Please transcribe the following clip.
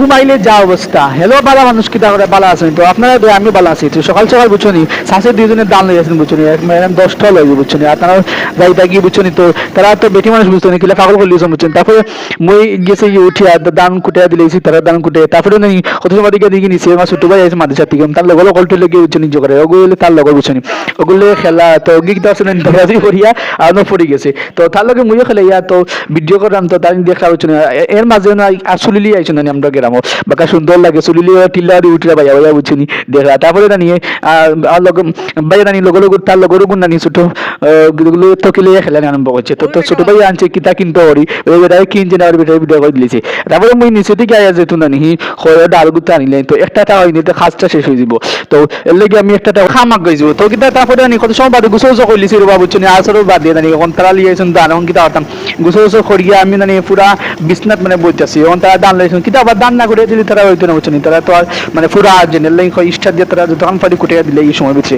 ঘুমাইলে যা অবস্থা। হ্যালো বালা মানুষ কিতা করে বালা আছেন? তো আপনারা দে আমি বালা আছি। তো সকাল সকাল বুঝছনি শাসের দুইজনে দান লই আছেন বুঝছনি ম্যাডাম দশটা লই বুঝছনি আর তারা যাইতা গিয়ে বুঝছনি তো, তারা তো বেটি মানুষ বুঝছনি কিলা পাগল করলি বুঝছেন। তারপরে মই গেছে গিয়ে উঠিয়া দান কুটিয়া দিলেছি তারা দান কুটে, তারপরে নানি কত সময় দিকে দিকে নিছে, আমার ছোট ভাই আছে মাদ্রাসা থেকে। তার লগর কলটে লেগে বুঝছনি নিজে করে। ওগুলো তার লগর বুঝছনি ওগুলো খেলা, তো গিকটা আছে ধরাধরি করিয়া আর পড়ে গেছে। তো তার লগে মুইও খেলে ইয়া তো ভিডিও করলাম তো তার দেখা হচ্ছে এর মাঝে না আর সুলিলি আইছো না গ্রামও বাকা সুন্দর লাগে সুলিলি টিল্লা দি উঠিরা বাইয়া বাইয়া বুঝছিনি দেখা তারপরে জানিয়ে আর লগ বাইয়া জানি লগ লগ তার লগর গুণ জানি ছোটগুলো তো কিলে খেলা আরম্ভ করছে। তো তো ছোট ভাই আনছে, কিতা কিনতে পারি ওই বেটাই কিনছে না আর বেটাই ভিডিও করে দিয়েছে তারপরে মুই নিচে থেকে আয়া যেত না নি হয় ডাল গুতা আনিলেন তো একটা টা হয়নি, তো খাসটা শেষ হয়ে যাব। তো এর লেগে আমি একটা টা খামাক গেছি তো কিতা তারপরে জানি কত সময় বাদে গুছো গুছো করলিছি রে বাবু চুনি আসরও বাদ দিয়ে জানি এখন তারা লিয়েছেন দান এখন কিতা হতাম গুছো গুছো করিয়া আমি জানি পুরা বিছনাত মানে বইতাছি। এখন তারা দান লাইছেন কিতা আবার দান না করে দিলে তারা ওই না তারা তো আর মানে পুরা জেনে ইস্টার দিয়ে তারা ধান পারি কুটিয়া দিলে এই সময় বুঝছে